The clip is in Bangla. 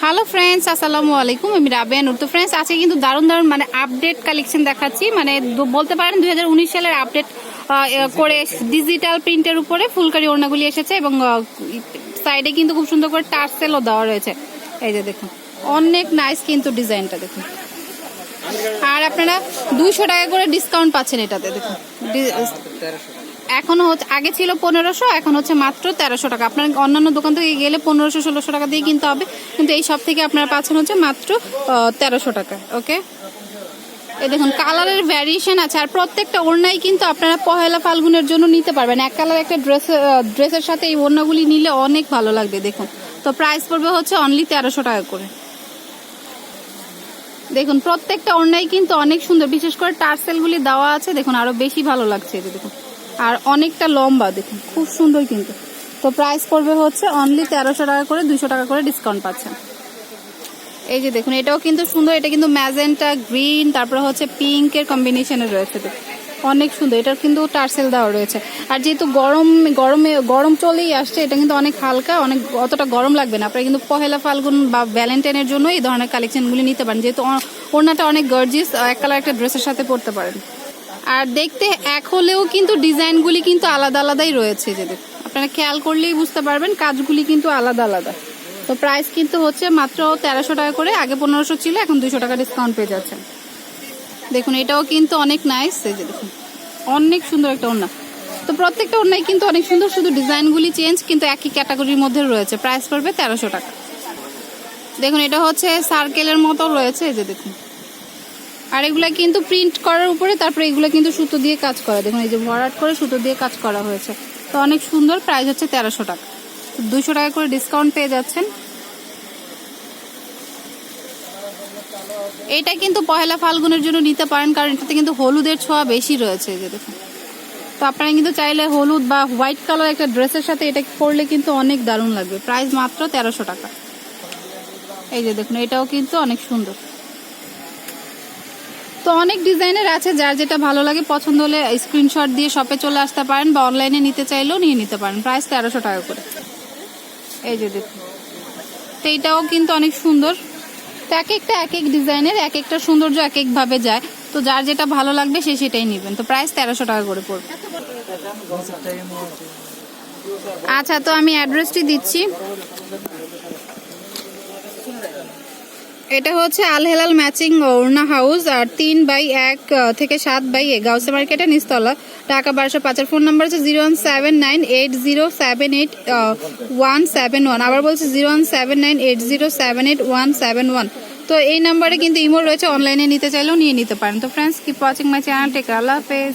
হ্যালো ফ্রেন্ডস আসসালামু আলাইকুম। আমি রাবেয়া নুর তো ফ্রেন্ডস আজকে কিন্তু দারুণ দারুণ মানে আপডেট কালেকশন দেখাচ্ছি। মানে বলতে পারেন দুই সালের আপডেট করে ডিজিটাল প্রিন্টের উপরে ফুলকারি ওড়নাগুলি এসেছে এবং সাইডে কিন্তু খুব সুন্দর করে টার্সেলও দেওয়া রয়েছে। এই যে দেখুন, অনেক নাইস কিন্তু ডিজাইনটা দেখুন। আর আপনারা দুইশো টাকা করে ডিসকাউন্ট পাচ্ছেন এটাতে, দেখুন। এখন হচ্ছে, আগে ছিল পনেরোশো, এখন হচ্ছে মাত্র তেরোশো টাকা। আপনার অন্যান্য দোকান থেকে গেলে পনেরোশো, ষোলোশো টাকা দিয়ে কিনতে হবে। কিন্তু এই সব থেকে আপনারা পাচ্ছেন হচ্ছে মাত্র তেরোশো টাকা, ওকে? এই দেখুন, কালারের ভ্যারিয়েশন আছে। আর প্রত্যেকটা ওড়নাই কিন্তু আপনারা পহেলা ফাল্গুনের জন্য নিতে পারবেন। এক কালার, একটা ড্রেস ড্রেসের সাথে এই ওড়নাগুলি নিলে অনেক ভালো লাগবে, দেখুন। তো প্রাইস পড়বে হচ্ছে অনলি তেরোশো টাকা করে। দেখুন, প্রত্যেকটা ওড়নাই কিন্তু অনেক সুন্দর। বিশেষ করে টার্সেলগুলি দেওয়া আছে, দেখুন, আরও বেশি ভালো লাগছে, দেখুন। আর অনেকটা লম্বা দেখুন, খুব সুন্দর কিন্তু। তো প্রাইস পড়বে হচ্ছে অনলি তেরোশো টাকা করে, দুইশো টাকা করে ডিসকাউন্ট পাচ্ছেন। এই যে দেখুন, এটাও কিন্তু সুন্দর, এটা কিন্তু ম্যাজেন্টা গ্রিন, তারপরে হচ্ছে পিঙ্কের কম্বিনেশনে রয়েছে অনেক সুন্দর, এটার কিন্তু টার্সেল দেওয়া রয়েছে। আর যেহেতু গরম, গরমে, গরম চলেই আসছে, এটা কিন্তু অনেক হালকা, অনেক অতটা গরম লাগবে না। আপনারা কিন্তু পহেলা ফাল্গুন বা ভ্যালেন্টাইনের জন্য এই ধরনের কালেকশনগুলি নিতে পারেন। যেহেতু ওড়নাটা অনেক গর্জিয়াস এক কালার একটা ড্রেসের সাথে পরতে পারেন। আর দেখতে এক হলেও কিন্তু ডিজাইনগুলি কিন্তু আলাদা আলাদাই রয়েছে যে আপনারা খেয়াল করলেই বুঝতে পারবেন, কাজগুলি কিন্তু আলাদা আলাদা। তো প্রাইস কিন্তু হচ্ছে মাত্র তেরোশো টাকা করে, আগে পনেরোশো ছিল, এখন দুশো টাকা ডিসকাউন্ট পেয়ে যাচ্ছেন। দেখুন, এটাও কিন্তু অনেক নাইস এই যে দেখুন। অনেক সুন্দর একটা ওড়না। তো প্রত্যেকটা ওড়নাই কিন্তু অনেক সুন্দর, শুধু ডিজাইনগুলি চেঞ্জ কিন্তু একই ক্যাটাগরির মধ্যে রয়েছে। প্রাইস পড়বে তেরোশো টাকা। দেখুন, এটা হচ্ছে সার্কেলের মতো রয়েছে, এই যে দেখুন। আর এগুলা কিন্তু প্রিন্ট করার উপরে তারপরে এগুলো কিন্তু সুতো দিয়ে কাজ করা। দেখুন, এই যে ভরাট করে সুতো দিয়ে কাজ করা হয়েছে। তো অনেক সুন্দর প্রাইস হচ্ছে তেরোশো টাকা। দুশো টাকা করে ডিসকাউন্ট পেয়ে যাচ্ছেন। এটা কিন্তু পহেলা ফাল্গুনের জন্য নিতে পারেন, কারণ এটাতে কিন্তু হলুদের ছোঁয়া বেশি রয়েছে যে দেখুন। তো আপনারা কিন্তু চাইলে হলুদ বা হোয়াইট কালার একটা ড্রেসের সাথে এটা পরলে কিন্তু অনেক দারুণ লাগবে। প্রাইস মাত্র তেরোশো টাকা। এই যে দেখুন, এটাও কিন্তু অনেক সুন্দর। তো অনেক ডিজাইনের আছে, যার যেটা ভালো লাগে, পছন্দ হলে স্ক্রিনশট দিয়ে শপে চলে আসতে পারেন বা অনলাইনে নিতে চাইলেও নিয়ে নিতে পারেন। প্রাইস তেরোশো টাকা করে। এই যে দেখুন। তো এইটাও কিন্তু অনেক সুন্দর। তো এক একটা এক এক ডিজাইনের, এক একটা সৌন্দর্য এক একভাবে যায়। তো যার যেটা ভালো লাগবে সে সেটাই নেবেন। তো প্রাইস তেরোশো টাকা করে পড়বে। আচ্ছা তো আমি অ্যাড্রেসটি দিচ্ছি। এটা হচ্ছে আল হেলাল ম্যাচিং ওড়না হাউস আর তিন বাই এক থেকে সাত বাই এ গাউসে মার্কেটে নিস্তলা ঢাকা বারোশো পাঁচের ফোন নাম্বার হচ্ছে zero one seven nine eight zero seven eight one seven one. আবার বলছে zero one seven nine eight zero seven eight one seven one. তো এই নাম্বারে কিন্তু ইমো রয়েছে, অনলাইনে নিতে চাইলেও নিয়ে নিতে পারেন। তো friends keep watching my channel take আল্লাহ হাফেজ।